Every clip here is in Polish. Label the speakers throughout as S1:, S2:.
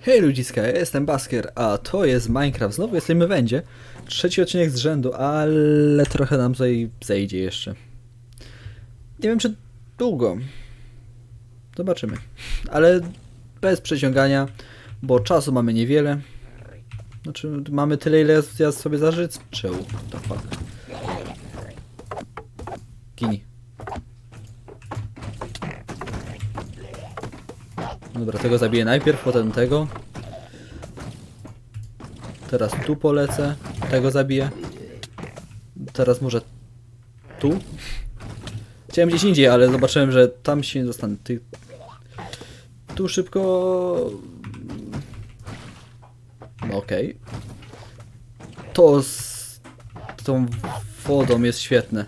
S1: Hej ludziska, ja jestem Basker, a to jest Minecraft. Znowu jesteśmy w Endzie. Trzeci odcinek z rzędu, ale trochę nam tutaj zejdzie jeszcze. Nie wiem czy długo. Zobaczymy. Ale bez przeciągania, bo czasu mamy niewiele. Znaczy, mamy tyle, ile ja sobie zażyczył. To fuck. Gini. Dobra, tego zabiję najpierw, potem tego. Teraz tu polecę, tego zabiję. Teraz może tu. Chciałem gdzieś indziej, ale zobaczyłem, że tam się nie dostanę. Ty... Tu szybko... No okej. To z tą wodą jest świetne.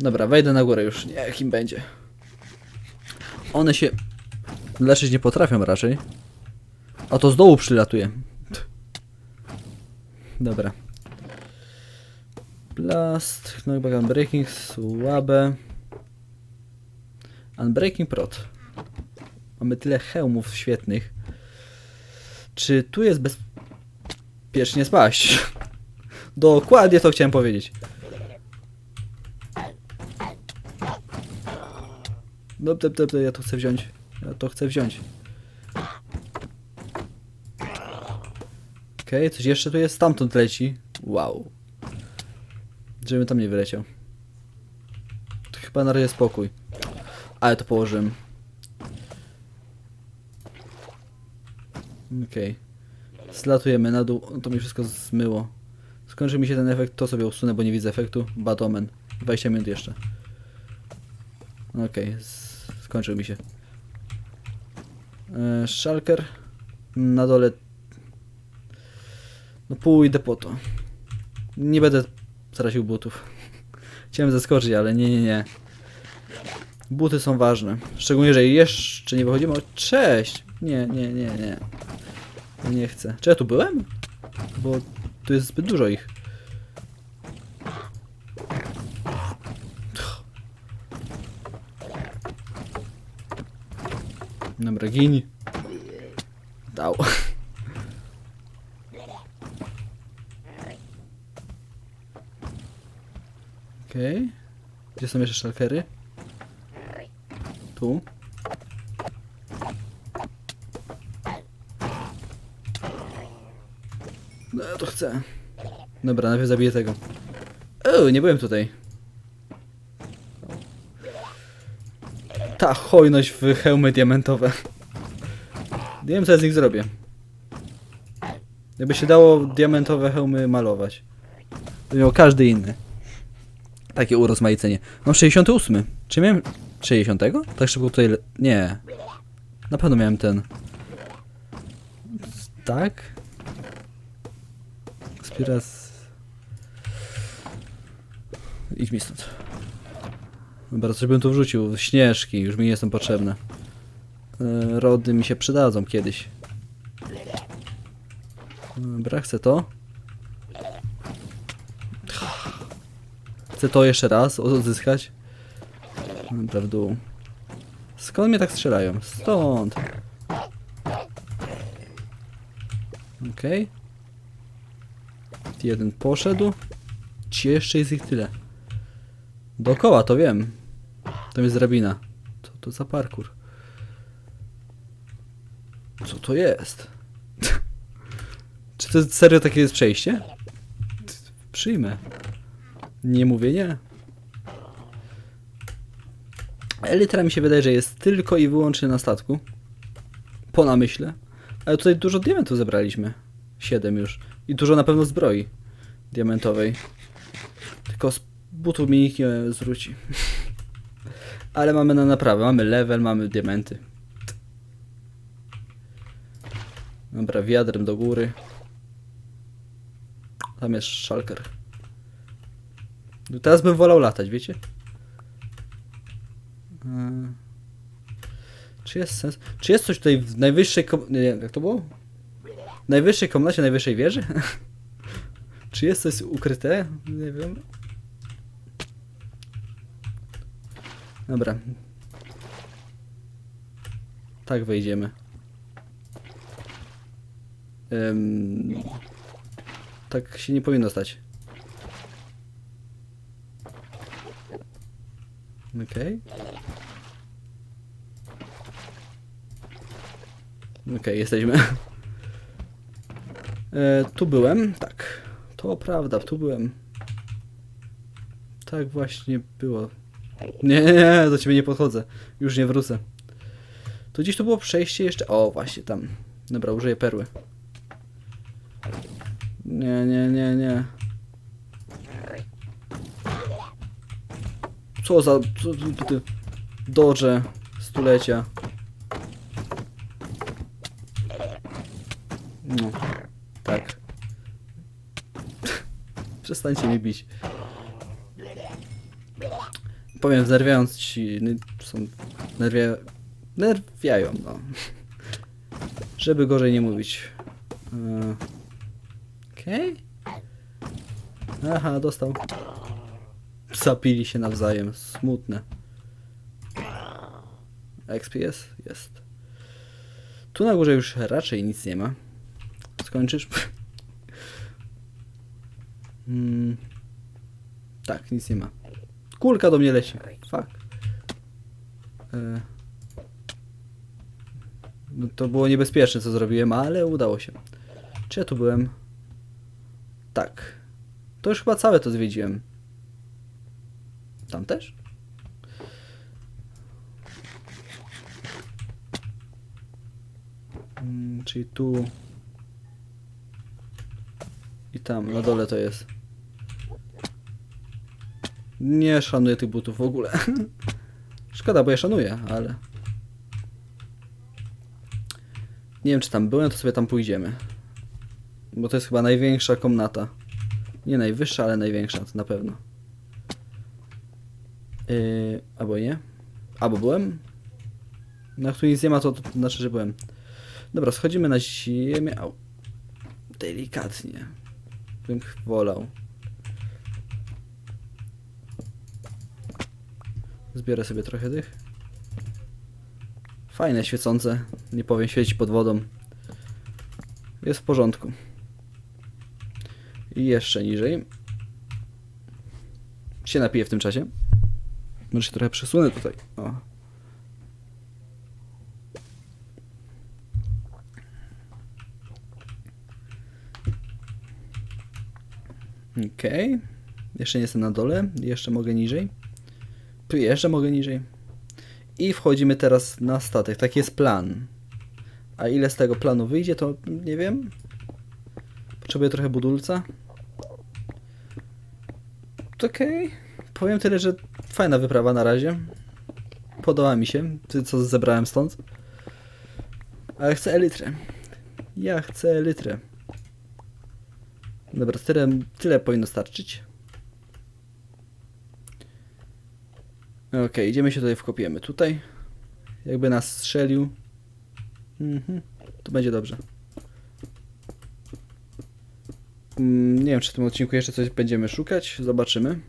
S1: Dobra, wejdę na górę już. Niech im będzie. One się leczyć nie potrafią raczej. A to z dołu przylatuje. Dobra. Blast, knockback, unbreaking, słabe. Unbreaking prot. Mamy tyle hełmów świetnych. Czy tu jest bezpiecznie spaść? Dokładnie to chciałem powiedzieć. No, ja to chcę wziąć. Ja to chcę wziąć. Okej, coś jeszcze tu jest? Stamtąd leci. Wow. Żebym tam nie wyleciał. To chyba na razie spokój. Ale to położyłem. Okej. Zlatujemy na dół. To mi wszystko zmyło. Skończy mi się ten efekt, to sobie usunę, bo nie widzę efektu. Bad omen. 20 minut jeszcze. Okej, z- skończył mi się. E, Shulker. Na dole. No pójdę po to. Nie będę tracił butów. Chciałem zaskoczyć, ale nie, nie, nie. Buty są ważne. Szczególnie, że jeszcze nie wychodzimy. O, cześć! Nie, nie, nie, nie. Nie chcę. Czy ja tu byłem? Bo tu jest zbyt dużo ich. Dobra, gin. Dał. Okej. Gdzie są jeszcze szalkery? Tu. No to chcę. Dobra, najpierw zabiję tego. O, nie byłem tutaj. Ta hojność w hełmy diamentowe. Nie wiem co ja z nich zrobię. Jakby się dało diamentowe hełmy malować. To miał każdy inny. Takie urozmaicenie. Mam 68. Czy miałem 60? Tak szybko tutaj... Nie. Na pewno miałem ten. Tak? Spiras... Idź mi stąd. Dobra, coś bym tu wrzucił. Śnieżki, już mi nie są potrzebne. E, Rody mi się przydadzą kiedyś. Dobra, chcę to. Chcę to jeszcze raz odzyskać. Dobra, w dół. Skąd mnie tak strzelają? Stąd. Okej. Jeden poszedł. Ci jeszcze jest ich tyle. Dookoła, to wiem. Tam jest drabina. Co to za parkour? Co to jest? Czy to serio takie jest przejście? Przyjmę. Nie mówię nie. Elytra mi się wydaje, że jest tylko i wyłącznie na statku. Po namyśle. Ale tutaj dużo diamentów zebraliśmy. Siedem już. I dużo na pewno zbroi diamentowej. Tylko butów mi nikt nie zwróci. Ale mamy na naprawę. Mamy level, mamy diamenty. Dobra, wiadrem do góry. Tam jest szalker. No Teraz bym wolał latać, wiecie? Yy. Czy jest sens? Czy jest coś tutaj w najwyższej kom... Jak to było? Najwyższej komnacie, najwyższej wieży? Czy jest coś ukryte? Nie wiem. Dobra. Tak wejdziemy. Tak się nie powinno stać. Okej. Okej, jesteśmy. E, tu byłem, tak. To prawda, tu byłem. Tak właśnie było. Nie, nie, nie, do ciebie nie podchodzę. Już nie wrócę. Tu gdzieś tu było przejście jeszcze. O, właśnie tam. Dobra, użyję perły. Nie, nie, nie, nie. Co za... Co, ty, ty, Dodże stulecia. No, tak. Przestańcie mnie bić. Powiem, znerwiając ci... ny- Są... Nerwia... Nerwiają, no. Żeby gorzej nie mówić. E, Okej. Aha, dostał. Zapili się nawzajem. Smutne. XPS? Jest. Tu na górze już raczej nic nie ma. Skończysz? mm. Tak, nic nie ma. Kulka do mnie leci. Fuck. E. No to było niebezpieczne, co zrobiłem, ale udało się. Czy ja tu byłem? Tak. To już chyba całe to zwiedziłem. Tam też? Mm, czyli tu. I tam, na dole to jest. Nie szanuję tych butów w ogóle. Szkoda, bo ja szanuję, ale... Nie wiem, czy tam byłem, to sobie tam pójdziemy. Bo to jest chyba największa komnata. Nie najwyższa, ale największa, to na pewno. Yy, albo nie. Albo byłem. No, jak tu nic nie ma, to, to znaczy, że byłem. Dobra, schodzimy na ziemię. Au. Delikatnie. Bym wolał. Zbiorę sobie trochę tych. Fajne, świecące. Nie powiem, świeci pod wodą. Jest w porządku. I jeszcze niżej. Się napiję w tym czasie. Może się trochę przesunę tutaj. O. Okej. Jeszcze nie jestem na dole. Jeszcze mogę niżej. Jeszcze mogę niżej. I wchodzimy teraz na statek. Taki jest plan. A ile z tego planu wyjdzie, to nie wiem. Potrzebuję trochę budulca. Okej. Powiem tyle, że fajna wyprawa na razie. Podoba mi się, co zebrałem stąd. Ale chcę elitrę. Ja chcę elitrę. Dobra, tyle, tyle powinno starczyć. Okej, idziemy się tutaj wkopiemy. Tutaj. Jakby nas strzelił. Mhm, to będzie dobrze. Mm, nie wiem, czy w tym odcinku jeszcze coś będziemy szukać. Zobaczymy.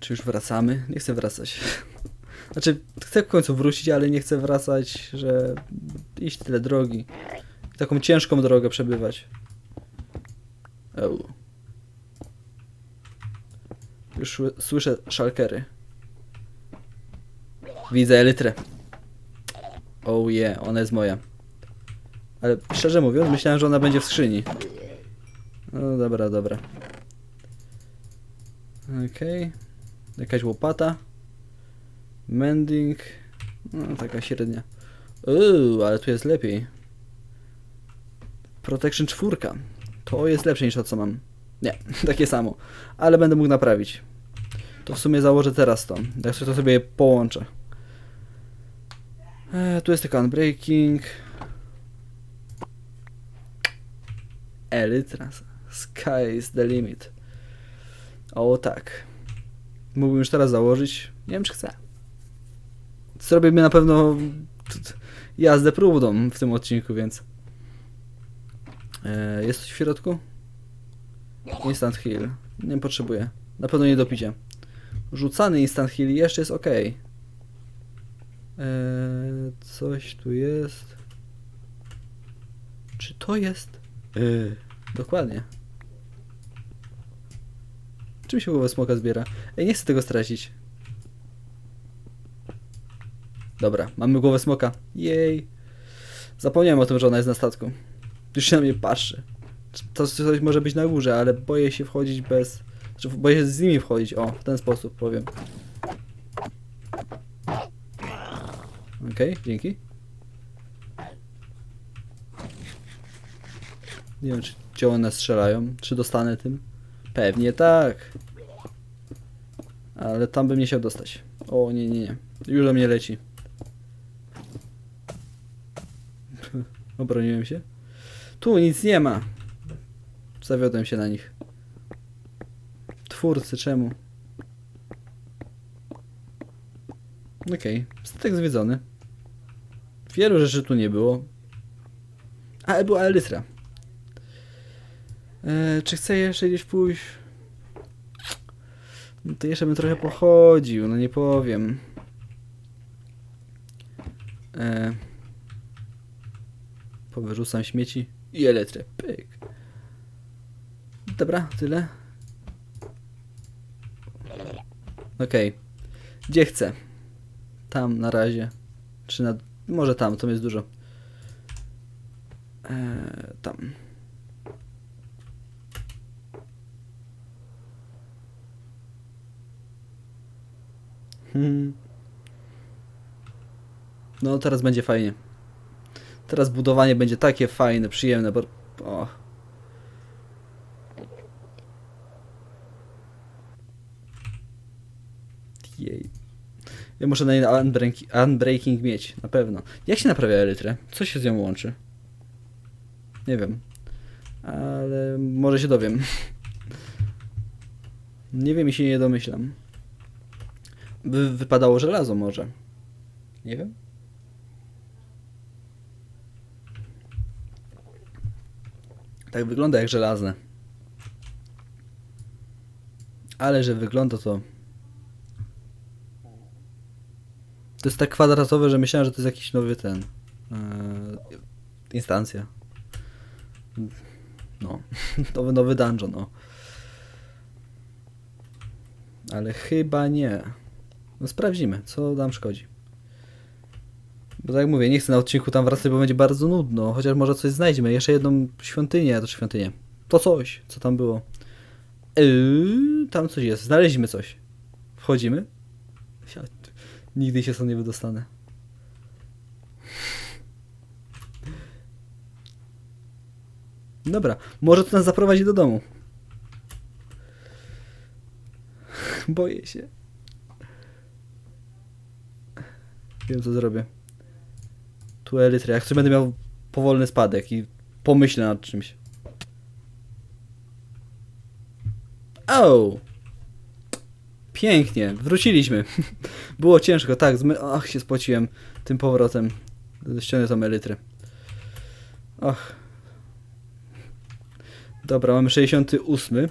S1: Czy już wracamy? Nie chcę wracać. Znaczy, chcę w końcu wrócić, ale nie chcę wracać, że iść tyle drogi. Taką ciężką drogę przebywać. Eł. Już sły- słyszę szalkery. Widzę elytrę. Oh yeah, ona jest moja. Ale szczerze mówiąc, myślałem, że ona będzie w skrzyni. No dobra, dobra. Okej. Jakaś łopata. Mending. No, taka średnia. Uuu, ale tu jest lepiej. Protection 4. To jest lepsze niż to, co mam. Nie, takie samo. Ale będę mógł naprawić. To w sumie założę teraz to. Tak sobie to sobie połączę. E, tu jest tylko unbreaking. Elytra. Sky is the limit. O tak. Mógłbym już teraz założyć. Nie wiem czy chcę. Zrobimy na pewno jazdę próbną w tym odcinku, więc. E, jest coś w środku? Instant heal. Nie potrzebuję. Na pewno nie do picia. Rzucany instant heal jeszcze jest ok. Eee, coś tu jest. Czy to jest? Yy, dokładnie. Czym się głowę smoka zbiera? Ej, nie chcę tego stracić. Dobra, mamy głowę smoka. Jej. Zapomniałem o tym, że ona jest na statku. Już się na mnie patrzy. To coś może być na górze, ale boję się wchodzić bez... Znaczy, boję się z nimi wchodzić. O, w ten sposób powiem. Okej, dzięki. Nie wiem, czy, czy one strzelają. Czy dostanę tym? Pewnie tak. Ale tam bym nie chciał dostać. O, nie, nie, nie. Już do mnie leci. Obroniłem się. Tu nic nie ma. Zawiodłem się na nich. Twórcy, czemu? Okej, statek zwiedzony. Wielu rzeczy tu nie było. A, była Elytra. E, czy chcę jeszcze gdzieś pójść? No to jeszcze bym trochę pochodził, no nie powiem. E, powyrzucam śmieci i elektrę. Pyk. Dobra, tyle. Okej. Gdzie chcę? Tam na razie. Czy na... Może tam, tam jest dużo. Eee, tam. Hmm. No teraz będzie fajnie. Teraz budowanie będzie takie fajne, przyjemne, bo... O. Jej. Ja muszę na nie unbreaking, unbreaking mieć, na pewno. Jak się naprawia elytrę? Co się z nią łączy? Nie wiem. Ale może się dowiem. Nie wiem i się nie domyślam. By wypadało żelazo może. Nie wiem. Tak wygląda jak żelazne. Ale że wygląda to... To jest tak kwadratowe, że myślałem, że to jest jakiś nowy ten... Yy, instancja. No. nowy, nowy dungeon, no. Ale chyba nie. No sprawdzimy, co nam szkodzi. Bo tak jak mówię, nie chcę na odcinku tam wracać, bo będzie bardzo nudno. Chociaż może coś znajdziemy. Jeszcze jedną świątynię, to świątynię. To coś, co tam było. Yy, tam coś jest. Znaleźliśmy coś. Wchodzimy? Nigdy się stąd nie wydostanę. Dobra, może to nas zaprowadzi do domu. Boję się. Wiem co zrobię. Tu elytra. Jak chcę będę miał powolny spadek i pomyślę nad czymś. O! Pięknie, wróciliśmy. Było ciężko, tak. Ach, się spociłem tym powrotem. Ściągnę tą elytrę. Ach. Dobra, mamy 68.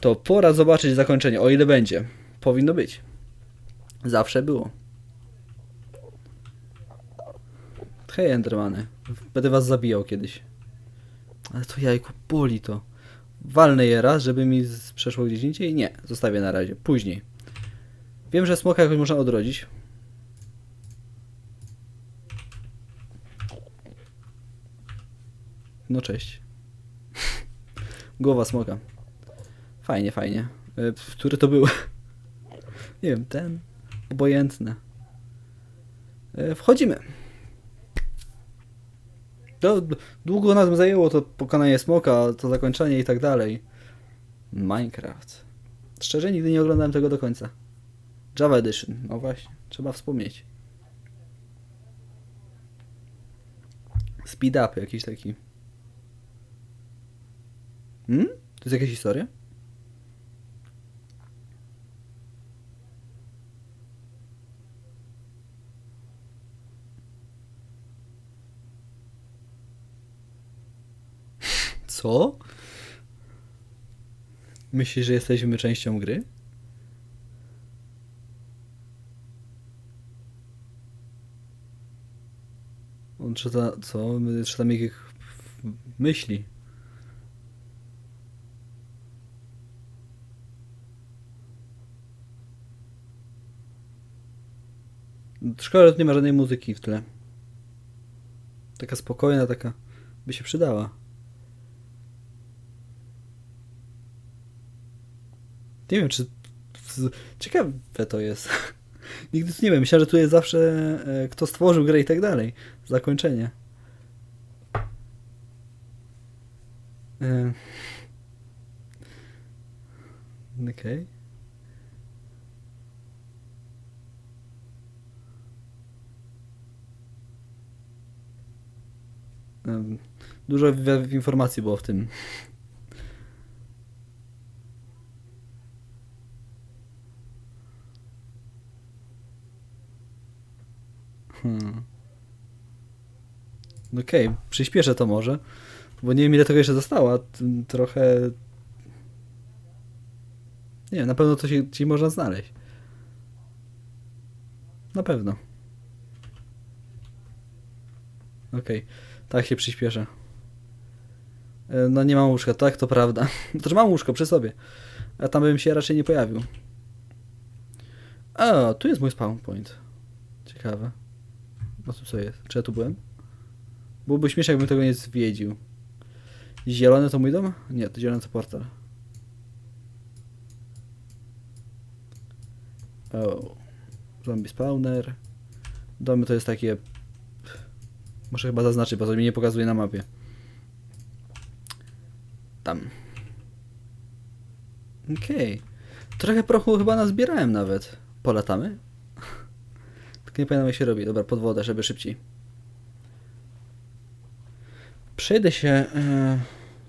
S1: To pora zobaczyć zakończenie, o ile będzie. Powinno być. Zawsze było. Hej, Endermany. Będę was zabijał kiedyś. Ale to jajko, boli to. Walnę je raz, żeby mi przeszło gdzieś indziej? Nie, zostawię na razie. Później. Wiem, że smoka jakoś można odrodzić. No cześć. Głowa smoka. Fajnie, fajnie. E, Który to był? Nie wiem, ten. Obojętne. E, Wchodzimy. To d- długo nam zajęło to pokonanie smoka, to zakończenie i tak dalej. Minecraft. Szczerze nigdy nie oglądałem tego do końca. Java Edition, no właśnie, trzeba wspomnieć. Speed up jakiś taki. Hmm? To jest jakaś historia? Co? Myślisz, że jesteśmy częścią gry? On czyta, co? My czytamy ich myśli. Szkoda, że nie ma żadnej muzyki w tle. Taka spokojna, taka by się przydała. Nie wiem, czy. Ciekawe to jest. Nigdy tu nie wiem. Myślałem, że tu jest zawsze e, kto stworzył grę i tak dalej. Zakończenie. E. Okej. Em, Dużo informacji było w tym. Hmm. Okej, przyspieszę to może, bo nie wiem ile tego jeszcze zostało, trochę... Nie na pewno coś ci można znaleźć. Na pewno. Okej, tak się przyspieszę. E, No nie mam łóżka, tak, to prawda. To, że mam łóżko przy sobie, a tam bym się raczej nie pojawił. A, tu jest mój spawn point. Ciekawe. No tu co jest? Czy ja tu byłem? Byłby śmieszek, jakbym tego nie zwiedził. Zielony to mój dom? Nie, to zielony to portal. O. Zombie spawner. Domy to jest takie... Muszę chyba zaznaczyć, bo to mi nie pokazuje na mapie. Tam. Okej. Trochę prochu chyba nazbierałem nawet. Polatamy? Nie pamiętam jak się robi. Dobra, pod wodę, żeby szybciej. Przejdę się... E,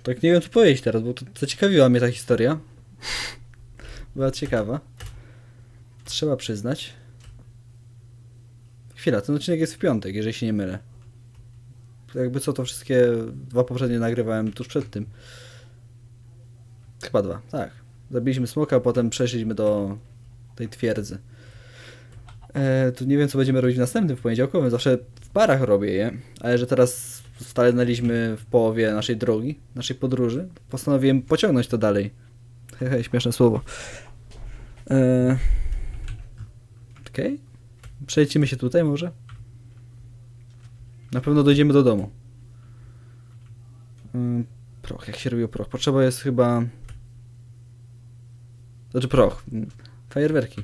S1: tak nie wiem co powiedzieć teraz, bo to zaciekawiła mnie ta historia. Była ciekawa. Trzeba przyznać. Chwila, ten odcinek jest w piątek, jeżeli się nie mylę. Jakby co, to wszystkie dwa poprzednie nagrywałem tuż przed tym. Chyba dwa, tak. Zabiliśmy smoka, a potem przeszliśmy do tej twierdzy. E, tu nie wiem, co będziemy robić w następnym, w poniedziałkowym. Zawsze w parach robię je, ale że teraz stanęliśmy w połowie naszej drogi, naszej podróży, postanowiłem pociągnąć to dalej. Hehe, śmieszne słowo. E, Okej. Przejdźmy się tutaj może? Na pewno dojdziemy do domu. Ym, Proch, jak się robił proch? Potrzeba jest chyba... Znaczy proch. mm, Fajerwerki.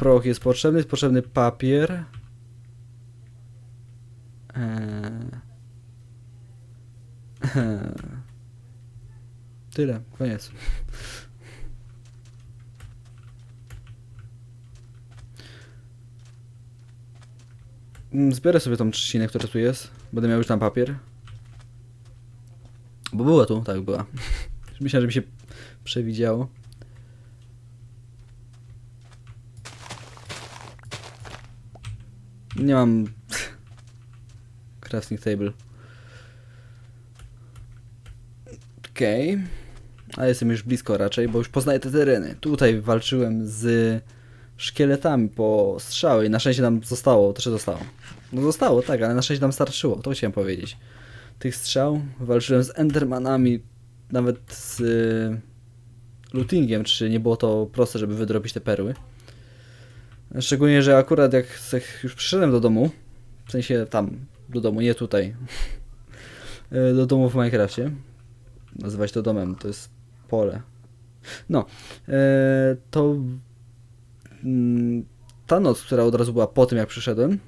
S1: Proch jest potrzebny, jest potrzebny papier. Eee. Eee. Tyle, koniec. Mm, Zbiorę sobie tą trzcinę, która tu jest. Będę miał już tam papier. Bo była tu, tak była. Myślałem, że mi się przewidziało. Nie mam crafting table. Okej. A jestem już blisko raczej, bo już poznaję te tereny. Tutaj walczyłem z szkieletami po strzały i na szczęście nam zostało, to czy zostało? No zostało, tak, ale na szczęście nam starczyło, to chciałem powiedzieć. Tych strzał walczyłem z endermanami, nawet z lootingiem, czy nie było to proste, żeby wydrobić te perły. Szczególnie, że akurat jak już przyszedłem do domu, w sensie tam, do domu, nie tutaj, do domu w Minecrafcie, nazywać to domem, to jest pole. No, e, to mm, ta noc, która od razu była po tym, jak przyszedłem,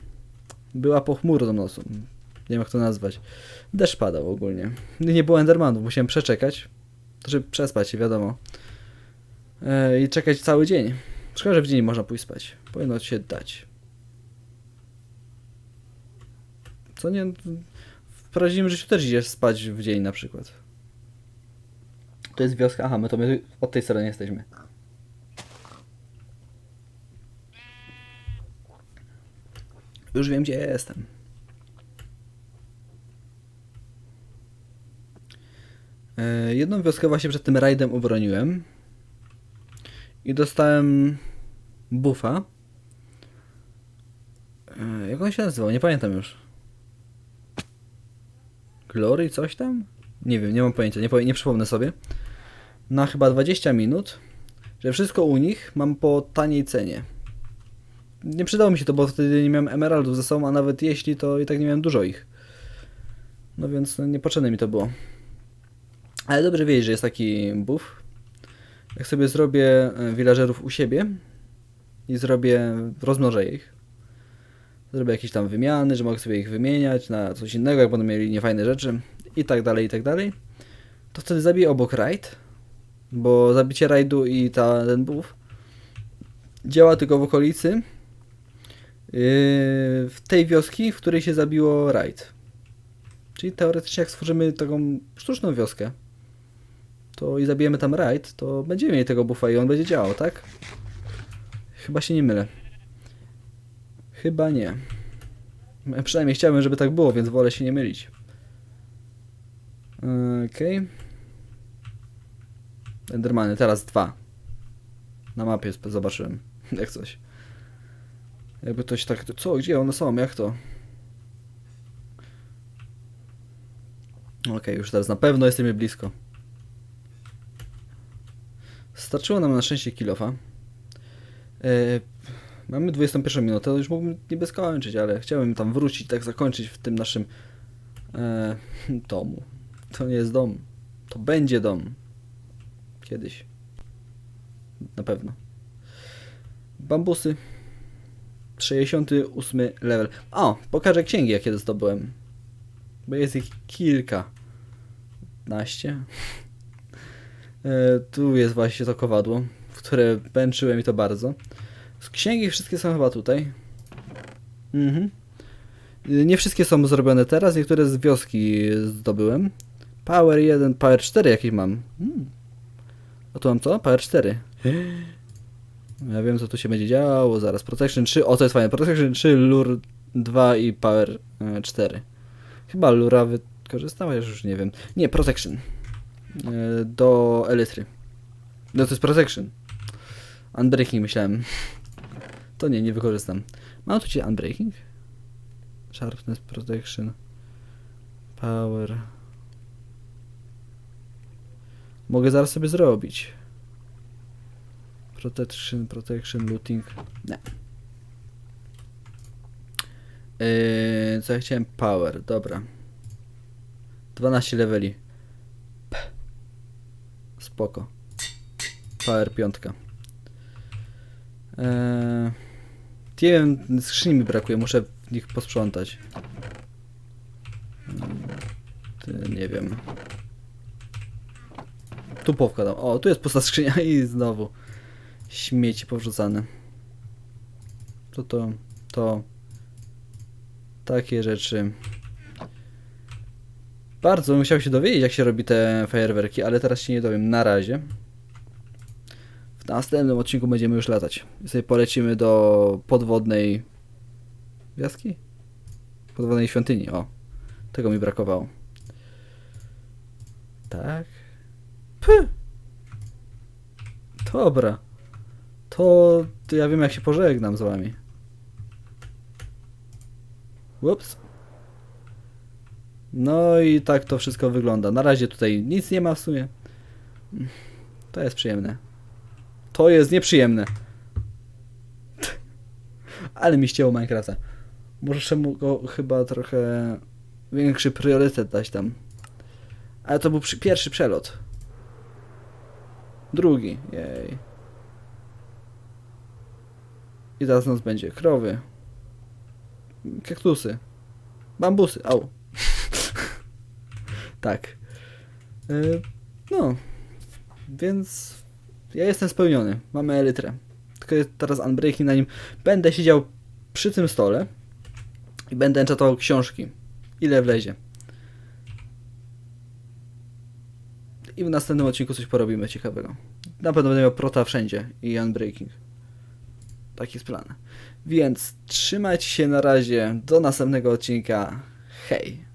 S1: była pochmurną nocą. Nie wiem, jak to nazwać. Deszcz padał ogólnie. Nie było Endermanów, musiałem przeczekać. Znaczy przespać się, wiadomo. E, I czekać cały dzień. Szkoda, że w dzień nie można pójść spać. Powinno się dać. Co nie... W prawdziwym życiu też idziesz spać w dzień na przykład. To jest wioska. Aha, my to my od tej strony jesteśmy. Już wiem, gdzie ja jestem. E, Jedną wioskę właśnie przed tym rajdem obroniłem. I dostałem buffa. E, Jak on się nazywał? Nie pamiętam już. Glory coś tam? Nie wiem, nie mam pojęcia, nie, nie przypomnę sobie. Na chyba 20 minut, że wszystko u nich mam po taniej cenie. Nie przydało mi się to, bo wtedy nie miałem emeraldów ze sobą, a nawet jeśli, to i tak nie miałem dużo ich. No więc no, niepotrzebne mi to było. Ale dobrze wiedzieć, że jest taki buff. Jak sobie zrobię e, villagerów u siebie i zrobię, rozmnożę ich. Zrobię jakieś tam wymiany, że mogę sobie ich wymieniać na coś innego, jak będą mieli niefajne rzeczy i tak dalej, i tak dalej. To wtedy zabiję obok raid, bo zabicie raidu i ta, ten buff działa tylko w okolicy yy, w tej wioski, w której się zabiło raid. Czyli teoretycznie jak stworzymy taką sztuczną wioskę, to i zabijemy tam raid, to będziemy mieli tego buffa i on będzie działał, tak? Chyba się nie mylę. Chyba nie. Ja Przynajmniej chciałbym, żeby tak było, więc wolę się nie mylić. Okej. Endermany, teraz dwa. Na mapie zobaczyłem, jak coś. Jakby ktoś tak, co, gdzie one są, jak to? Okej, już teraz na pewno jesteśmy blisko. Starczyło nam na szczęście kilofa. E, mamy 21 minutę, już mógłbym niby ale chciałem tam wrócić, tak zakończyć w tym naszym e, domu. To nie jest dom. To będzie dom. Kiedyś. Na pewno. Bambusy. 68 level. O, pokażę księgi, jakie zdobyłem. Bo jest ich kilka. Naście. E, tu jest właśnie to kowadło, w które męczyłem i to bardzo. Księgi wszystkie są chyba tutaj. Mhm. Y, Nie wszystkie są zrobione teraz, niektóre z wioski zdobyłem. Power 1, Power 4 jakieś mam. Hmm. A tu mam co? Power 4. Ja wiem co tu się będzie działo, zaraz Protection 3, o to jest fajne, Protection 3, Lure 2 i Power e, 4. Chyba Lura wykorzystała, już nie wiem. Nie, Protection. E, Do Elytry. No to jest Protection. Unbreaking myślałem. To nie, nie wykorzystam. Mam tu cię Unbreaking? Sharpness, Protection, Power. Mogę zaraz sobie zrobić. Protection, Protection, Looting. Nie. Yy, co ja chciałem? Power, dobra. 12 leveli. Spoko. Power 5. Eee, nie wiem, skrzyni mi brakuje, muszę w nich posprzątać. Ty, nie wiem. Tu powkładam. O, tu jest pusta skrzynia i znowu śmieci powrzucane. To to, to. Takie rzeczy. Bardzo bym chciał się dowiedzieć, jak się robi te fajerwerki, ale teraz się nie dowiem. Na razie. W następnym odcinku będziemy już latać. Sobie polecimy do podwodnej wioski? Podwodnej świątyni, o. Tego mi brakowało. Tak. Py. Dobra. To, to ja wiem jak się pożegnam z wami. Ups. No i tak to wszystko wygląda. Na razie tutaj nic nie ma w sumie. To jest przyjemne. To jest nieprzyjemne. Ale mi ścięło Minecrafta. Muszę mu go chyba trochę większy priorytet dać tam. Ale to był pierwszy przelot. Drugi, jej. I teraz nas będzie krowy. Kaktusy. Bambusy, au. Tak. Y, no. Więc ja jestem spełniony. Mamy elytrę. Tylko teraz unbreaking na nim. Będę siedział przy tym stole i będę enchatował książki. Ile wlezie. I w następnym odcinku coś porobimy ciekawego. Na pewno będę miał prota wszędzie i unbreaking. Taki jest plan. Więc trzymajcie się na razie. Do następnego odcinka. Hej!